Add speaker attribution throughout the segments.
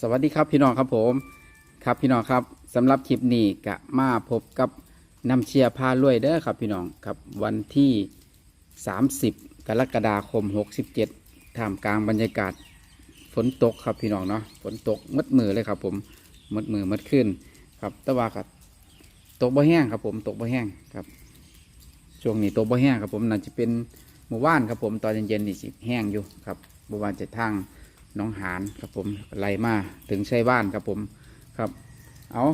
Speaker 1: สวัสดีครับพี่น้องครับผม ครับพี่น้องครับสำหรับคลิปนี้กะมาพบกับน้ำเชียร์พาลุยเด้อครับพี่น้องครับวันที่ 30 กรกฎาคม 67ท่ามกลางบรรยากาศฝนตกครับพี่น้องเนาะฝนตกมัดมือเลยครับ ผมมัดมือมัดขึ้น ครับต่ว่าครับตกบ่แห้งครับ ผมตกบ่แห้งครับช่วงนี้ตกบ่แห้งครับผมน่าจะเป็นหมู่บ้านครับผมตอนเย็นๆนี่สิแห้งอยู่ครับหมู่บ้านจะทาง น้องหานครับผมไล่มาถึงใช้บ้านครับผมครับ เอา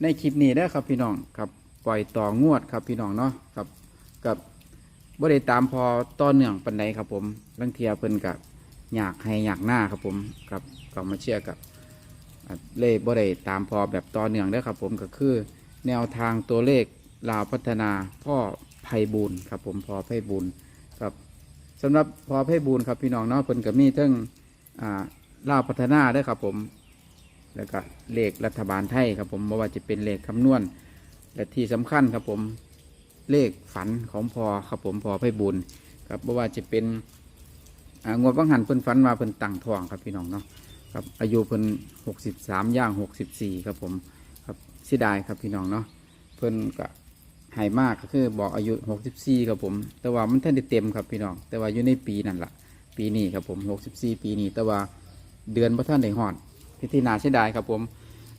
Speaker 1: ในคลิปนี้ได้ครับพี่น้องครับปล่อยต่องวดครับพี่น้องเนาะครับกับบ่ได้ตามพอต่อเนื่องปันใดครับผมลังเทียเพิ่นกับอยากให้อยากหน้าครับผมครับก็มาเชื่อกับอ่เลขบ่ได้ตามพอแบบต่อเนื่องได้ครับ ผมก็คือ แนวทางตัวเลขลาวพัฒนาพ่อไพบูลครับผมพอไพบูลครับสำหรับพอไพบูลครับพี่น้องเนาะเพิ่นก็มีทั้ง อ่าลาวพัฒนาเด้วยครับผม แล้วก็เลขรัฐบาลไทยครับผมไม่ว่าจะเป็นเลขคำนวณ และที่สำคัญครับผมเลขฝันของพอครับผมพอไพบุญครับไม่ว่าจะเป็นงวดบังหันเพิ่นฝันมาเพิ่นตั้งทองครับพี่น้องเนาะครับอายุเพิ่นหกสิบสามย่างหกสิบสี่ครับผมครับเสียดายครับพี่น้องเนาะเพิ่นก็หายมากก็คือบอกอายุหกสิบสี่ครับผม แต่ว่ามันท่านได้เต็มครับพี่น้อง แต่ว่าอยู่ในปีนั่นแหละ ปีนี้ครับผม64ปีนี้แต่ว่าเดือนพระท่านได้หอดที่ที่นาเสียดายครับผม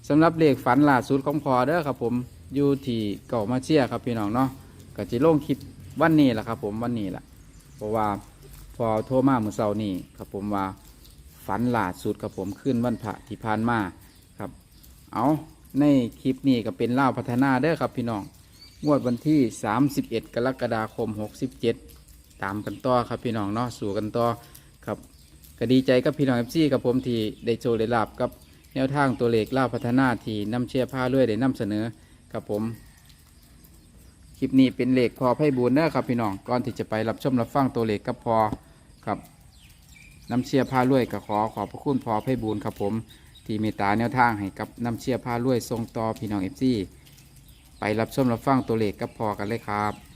Speaker 1: สำหรับเลขฝันล่าสุดของพอเด้อครับผมอยู่ที่เก่ามาเชียครับพี่น้องเนาะก็จะลงคลิปวันนี้แหละครับ ผมวันนี้แหละเพราะว่าพอโทรมาเมื่อเช้านี้ครับผมว่าฝันล่าสุดครับผมขึ้นวันพระที่ผ่านมาครับ เอาในคลิปนี้ก็เป็นเล่าพัฒนาเด้อครับพี่น้องงวดวันที่ 31 กรกฎาคม 67 ตามกันต่อครับพี่น้องเนาะสู่กันต่อครับก็ดีใจกับพี่น้องเอฟซีกับผมที่ได้โชว์ได้ลาบกับแนวทางตัวเลขล่าพัฒนาที่นำเชียร์ผ้าเลื่อยได้นำเสนอครับผมคลิปนี้เป็นเลขพอไพ่บูนเนอร์ครับพี่น้องก่อนที่จะไปรับชมรับฟังตัวเลขกับพอครับนำเชียร์ผ้าเลื่อยก็ขอขอบพระคุณพอไพ่บูนครับผม ที่เมตตาแนวทางให้กับนำเชียร์ผ้าเลื่อยทรงต่อพี่น้องเอฟซีไปรับชมรับฟังตัวเลขกับพอกันเลยครับ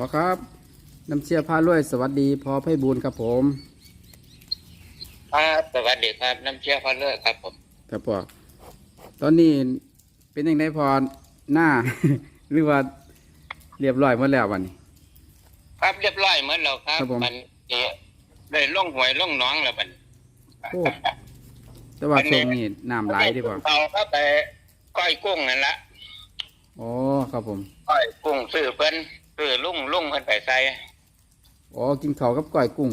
Speaker 1: พอครับน้ำเชียร์พาลุยสวัสดีพอไพบูลย์ครับผม
Speaker 2: ครับสวัสดีครับน้ำเชื่อพอเลิกครับผม
Speaker 1: ครับพอตอนนี้เป็นยังไงพอหน้า หรือว่าเรียบร้อยหมดแล้ววันนี้
Speaker 2: ครับเรียบร้อยเหมือนเราครับ
Speaker 1: ครับผม
Speaker 2: นเอ่อได้ล่องหวยล่องหน้องแล้วมัน
Speaker 1: โอ้แต่ว่าช่วงนี้น้ำไหลายดีกว่า
Speaker 2: เอาครับไปก้อยกุ้งนั่นละ
Speaker 1: อ๋อครับผม
Speaker 2: ก้อยกุ้งซื้อเพิ่น ซื้อลุ่งลุ่งเพิ่นไปใส่
Speaker 1: อ๋อกินข้าวกับก้อยกุ้ง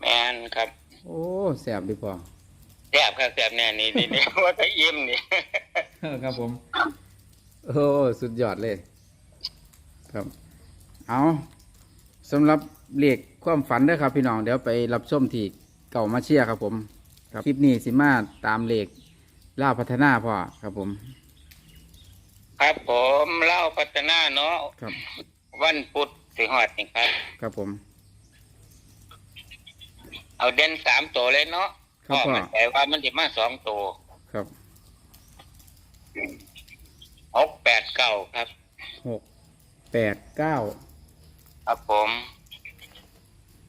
Speaker 2: แมนครับ
Speaker 1: โอ้แสบดีพอ
Speaker 2: แซ่บครับแซ่บแน่นี่นี่นี่ ว่าจะอิ่มนี่
Speaker 1: ครับผม โอ้สุดยอดเลย ครับ เอาสำหรับเลขความฝันเด้อครับ พี่น้องเดี๋ยวไปรับชมที่เก่ามาเชียร์ครับผม ครับคลิปนี้สิมาตามเลขล่าวพัฒนาพ่อครับผม
Speaker 2: ครับผมเล่าพัฒนาเนาะ
Speaker 1: ครับ
Speaker 2: วันพุธสิฮอดนี่ครับ
Speaker 1: ครับผม
Speaker 2: เอาเด่นสามตัวเลยเนาะ
Speaker 1: ครับพ่อ
Speaker 2: มันแต่ว่ามันสิมาสองตัว
Speaker 1: ครับ
Speaker 2: หกแปดเก้าครับ
Speaker 1: หกแปดเก้า
Speaker 2: ครับผม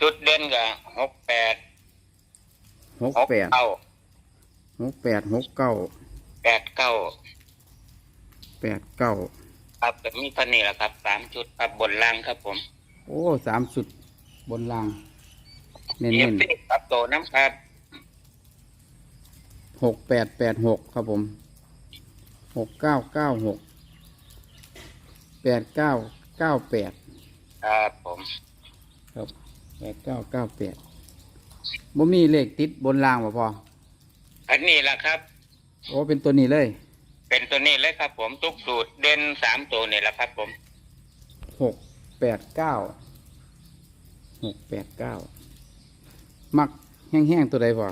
Speaker 2: จุดเด่นกับหกแปด
Speaker 1: หก
Speaker 2: หก
Speaker 1: แปด
Speaker 2: เก้า
Speaker 1: หกแปดหกเก้า
Speaker 2: แปดเก้า
Speaker 1: แปดเก้า
Speaker 2: ครับแต่มีเท่านี้แหละครับสามจุดครับบนล่างครับผม
Speaker 1: โอ้สามสุดบนราง เน้
Speaker 2: เอนฟ
Speaker 1: ๆ
Speaker 2: ซีครับโตน้ำครับ
Speaker 1: หกแปดแปดหกครับผมหกเก้าเก้าหกแปดเก้าเก้าแปด
Speaker 2: ครับผม
Speaker 1: ครับแปดเก้าเก้าแปดบ่มีเลขติดบนรางบ่พอ
Speaker 2: อันนี้แหละครับ
Speaker 1: โอ้เป็นตัวนี้เลย
Speaker 2: เป็นตัวนี้เลยครับผมทุกสูตรเด่นสามตัวนี่แหละครับผม
Speaker 1: หกแปดเก้าหกแปดเก้ามักแห้งๆตัวใดพอ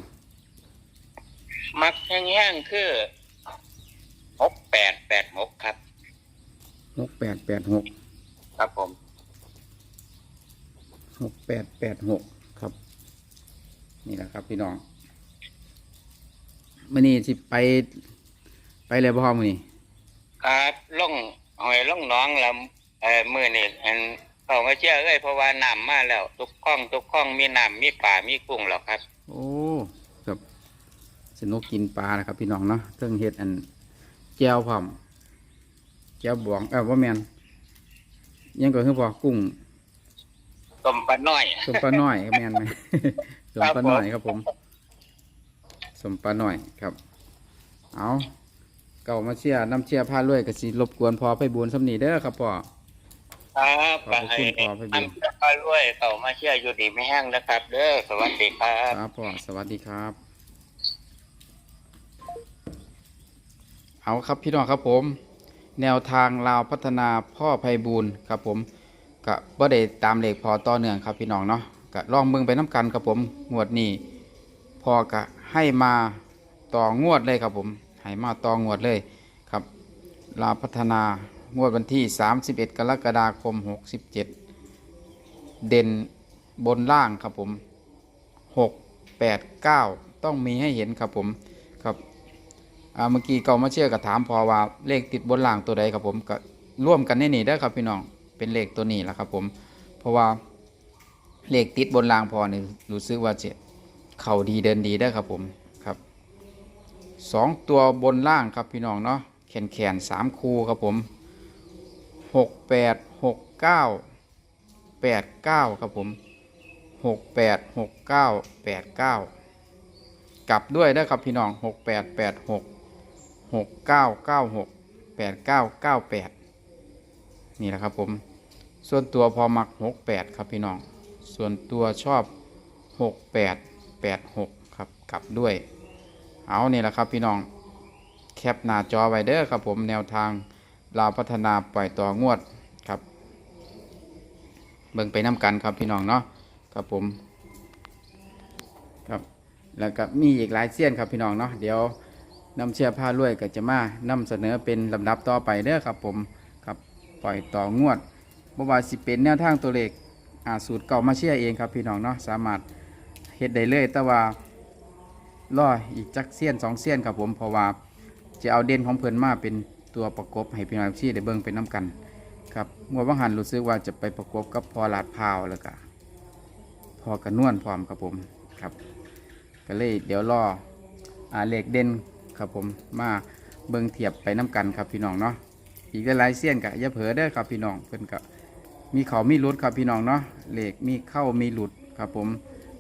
Speaker 2: มักแห้งๆคือหกแปดแปดหกครับ
Speaker 1: หกแปดแปดหก
Speaker 2: ครับผม
Speaker 1: หกแปดแปดหกครับ นี่แหละครับพี่น้องมื่อนี้สิไป ไปเลยบ่ฮอมื้อนี้
Speaker 2: ครับล่องหอยล่องหน้องแล้วเอ่อมือนี่อันเขามาเชื่อเอ้ยเพราะว่าน้ำมาแล้ว ทุกข้องทุกข้องมีน้ำมีป่ามีกุ้งแล้วครับ
Speaker 1: โอ้ครับสนุกกินปลานะครับ พี่น้องเนาะเพิ่งเฮ็ดอันแก้วพร้อมแก้วบวงเออว่าแม่นยังก็คือพอกุ้ง
Speaker 2: ต้มปลาน้อย
Speaker 1: สมปลาน้อยครับแม่นไหม สมปลาน้อยครับผม สมปลาน้อยครับ เอา เก่ามาเชียร์น้ำเชียร์พาลวยกสิรบกวนพอไปบุญสำนีเด้อครับพ่อ
Speaker 2: ครับ
Speaker 1: ขอบพระคุณขอพระคุณ
Speaker 2: ทำปลาด้วยเขามาเชื่ออยู่ดีไม่แห้งนะครับ เด้อสวัสดีครับ
Speaker 1: ครับพ่อสวัสดีครับ เอาครับพี่น้องครับผม แนวทางลาวพัฒนาพ่อไพบูลย์ครับผมก็บ่ได้ตามเลขพอต่อเนื่องครับพี่น้องเนาะก็ลองเบิ่งไปน้ำกันครับผมงวดนี้พอก็ให้มาต่องวดเลยครับผม ให้มาตองวดเลยครับ ลาพัฒนางวดวันที่ 31 กรกฎาคม 67 เด่นบนล่างครับผมหกแปดเก้าต้องมีให้เห็นครับผมครับเมื่อกี้เก่ามาเชื่อกับถามพอว่าเลขติดบนล่างตัวใดครับผมก็ร่วมกันในนี่ได้ครับพี่น้องเป็นเลขตัวนี้แหละครับผมเพราะว่าเลขติดบนล่างพอนี่รู้สึกว่าจะเข่าดีเดินดีได้ครับผม สองตัวบนล่างครับพี่น้องเนาะแขนแขนสามคูครับผมหกแปดหกเก้าแปดเก้าครับผมหกแปดหกเก้าแปดเก้ากลับด้วยนะครับพี่น้องหกแปดแปดหกหกเก้าเก้าหกแปดเก้าเก้าแปดนี่แหละครับผม ส่วนตัวพอมักหกแปดครับพี่น้อง ส่วนตัวชอบหกแปดแปดหกครับกลับด้วย เอานี่แหละครับพี่น้องแคปหน้าจอไว้เด้อครับผมแนวทางลาวพัฒนาปล่อยต่องวดครับ เบิ่งไปน้ำกันครับพี่น้องเนาะครับผมครับแล้วก็มีอีกหลายเสี้ยนครับพี่น้องเนาะเดี๋ยวนำเชื่อผ้ารวยก็จะมานำเสนอเป็นลำดับต่อไปเด้อครับผมครับปล่อยต่องวดบ่ว่าสิเป็นแนวทางตัวเลขอาสูตรเก่ามาเชื่อเองครับพี่น้องเนาะสามารถเฮ็ดได้เลยแต่ว่า รออีกจักเสี้ยนสองเสี้ยนครับผมเพราะว่าจะเอาเด่นของเพิ่นมาเป็นตัวประกบให้พี่น้องชี้ได้เบิ่งเป็นน้ำกันครับงวดว่างหันรู้สึกว่าจะไปประกบกับพอลาดพาวแล้วก็พอกระนวนพร้อมครับผมครับ ก็เลยเดี๋ยวรออาเลขเด่นครับผมมาเบิ่งเทียบไปน้กันครับพี่น้องเนาะอีกหลายเสี้ยนกะอย่าเผลอเด้อครับพี่น้องเพิ่นก็มีเขามีหลุดครับพี่น้องเนาะเลขมีเข้ามีหลุดครับผม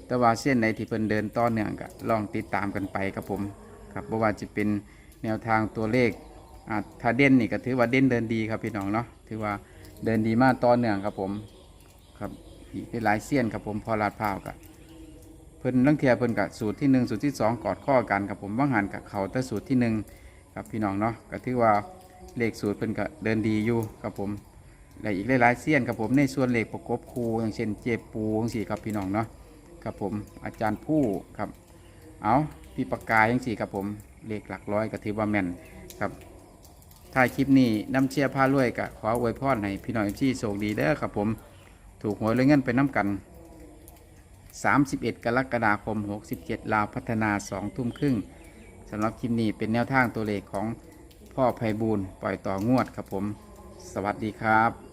Speaker 1: แต่ว่าเส้นไหนที่เพิ่นเดินต่อเนื่องก็ลองติดตามกันไปครับผมครับเพราะว่าจะเป็นแนวทางตัวเลขอ่าถ้าเด่นนี่ก็ถือว่าเด่นเดินดีครับพี่น้องเนาะถือว่าเดินดีมากต่อเนื่องครับผมครับอีกหลายเส้นครับผมพอลาดพร้าวกับเพิ่นลังเทียเพิ่นกับสูตรที่หนึ่งสูตรที่สองกอดข้อกันครับผมว่างหันกับเขาแต่สูตรที่หนึ่งครับพี่น้องเนาะก็ถือว่าเลขสูตรเพิ่นก็เดินดีอยู่ครับผมและอีกหลายๆเสี้ยนครับผมในส่วนเลขประกบคูอย่างเช่นเจปูอย่างสี่ครับพี่น้องเนาะ ครับผมอาจารย์ผู้ครับเอาพี่ปากกาอย่างสี่ครับผมเลขหลักร้อยก็ถือว่าแมนครับถ่ายคลิปนี้น้ำเชียร์พารวยกะขออวยพรให้พี่น้องที่โชคดีเด้อครับผมถูกหวยเลยเงินไปน้ำกัน 31 กรกฎาคม 67 ลาวพัฒนา 2 ทุ่มครึ่งสำหรับคลิปนี้เป็นแนวทางตัวเลขของพ่อไพบูลปล่อยต่องวดครับผม สวัสดีครับ